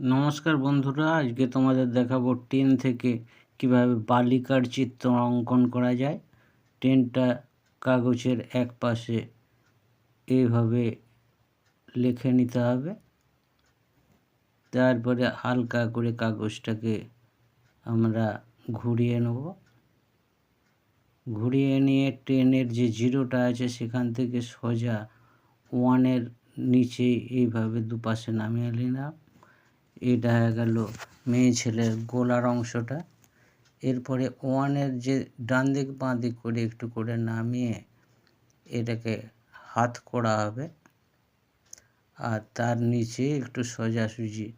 নমস্কার বন্ধুরা, আজকে তোমাদের দেখাবো টেন থেকে কীভাবে বালিকার চিত্র অঙ্কন করা যায়। টেনটা কাগজের এক পাশে এইভাবে লিখে নিতে হবে। তারপরে হালকা করে কাগজটাকে আমরা ঘুরিয়ে নেব। ঘুরিয়ে নিয়ে টেনের যে জিরোটা আছে সেখান থেকে সোজা ওয়ানের নিচে এইভাবে দুপাশে নামিয়ে নিলাম। এটা হয়ে গেল মেয়ে ছেলের গোলার অংশটা। এরপরে ওয়ানের যে ডান দিক বাঁ দিক করে একটু করে নামিয়ে এটাকে হাত করা হবে। আর তার নিচে একটু সোজাসুজি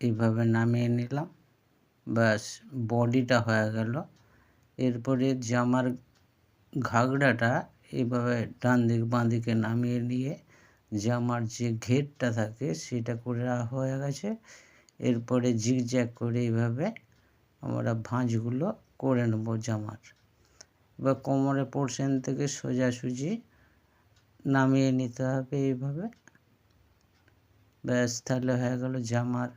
এইভাবে নামিয়ে নিলাম। ব্যাস, বডিটা হয়ে গেল। এরপরে জামার ঘাগড়াটা এইভাবে ডান দিক বাঁ দিকে নামিয়ে নিয়ে জামার যে ঘেরটা থাকে সেটা করে হয়ে গেছে। এরপরে জ্যাক করে এইভাবে আমরা ভাঁজগুলো করে নেব জামার। এবার কোমরের পোর্শন থেকে সোজাসুজি নামিয়ে নিতে হবে এইভাবে। ব্যাস, তাহলে হয়ে গেল জামার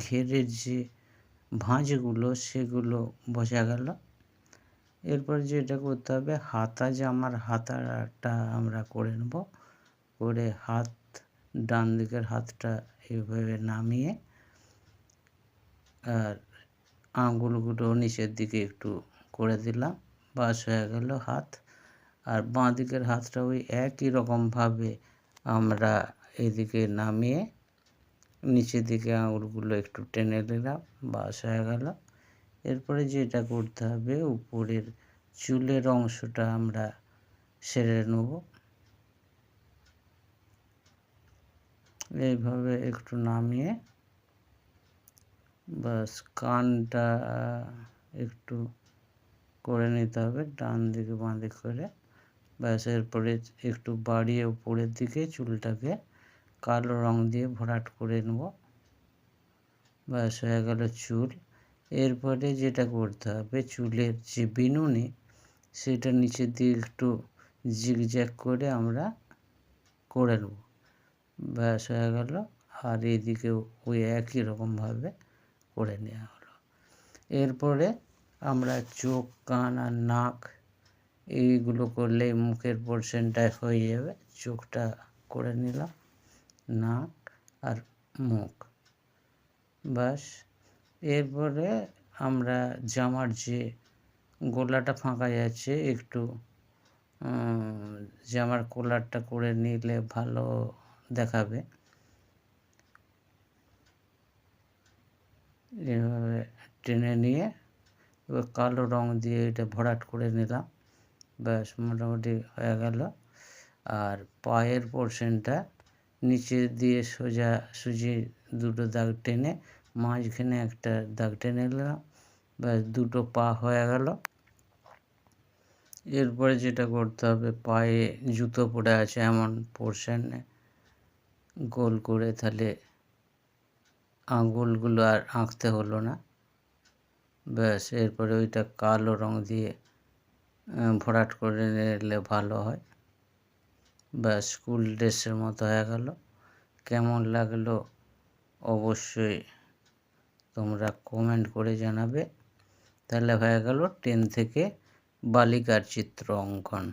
ঘেরের যে ভাঁজগুলো সেগুলো বোঝা গেল। এরপর যেটা করতে হবে, হাতা জামার হাতাটা আমরা করে নেব। করে হাত, ডান দিকের হাতটা এইভাবে নামিয়ে আর আঙুলগুলো নিচের দিকে একটু করে দিলাম। বাস হয়ে গেল হাত। আর বাঁ দিকের হাতটা ওই একই রকমভাবে আমরা এদিকে নামিয়ে নিচের দিকে আঙুলগুলো একটু টেনে দিলাম বাস হয়ে গেল। এরপরে যেটা করতে হবে, উপরের চুলের অংশটা আমরা সেরে নেব। এইভাবে একটু নামিয়ে বাস কানটা একটু করে নিতে হবে, ডান দিকে বাঁ দিক করে। ব্যাস এরপরে একটু বাড়িয়ে উপরের দিকে চুলটাকে কালো রং দিয়ে ভরাট করে নেব। ব্যাস হয়ে গেল চুল। এরপরে যেটা করতে হবে, চুলের যে বিনুনি, সেটা নিচের দিকে একটু জিগজ্যাগ করে আমরা করে নেব। ব্যাস হয়ে গেল। আর এদিকে ওই একই রকমভাবে করে নেওয়া হলো। এরপরে আমরা চোখ, কান আর নাক এইগুলো করলে মুখের পোর্শনটায় হয়ে যাবে। চোখটা করে নিলাম, নাক আর মুখ। বাস এরপরে আমরা জামার যে গোলাটা ফাঁকা যাচ্ছে একটু জামার কোলারটা করে নিলে ভালো দেখাবে। এভাবে টেনে নিয়ে এবার কালো রং দিয়ে এটা ভরাট করে নিলাম। ব্যাস, মোটামুটি হয়ে গেল। আর পায়ের পোর্শনটা নিচে দিয়ে সোজা সুজি দুটো দাগ টেনে মাঝখানে একটা দাগ টেনে নিলাম। ব্যাস, দুটো পা হয়ে গেল। এরপরে যেটা করতে হবে, পায়ে জুতো পড়ে আছে এমন পোর্শনে। গোল করে তাহলে আঙুলগুলো আর আঁকতে হলো না। ব্যাস, এরপরে ওইটা কালো রং দিয়ে ভরাট করে নিলে ভালো হয়। ব্যাস, স্কুল ড্রেসের মতো হয়ে গেল। কেমন লাগল অবশ্যই তোমরা কমেন্ট করে জানাবে। তাহলে হয়ে গেল টেন থেকে বালিকার চিত্র অঙ্কন।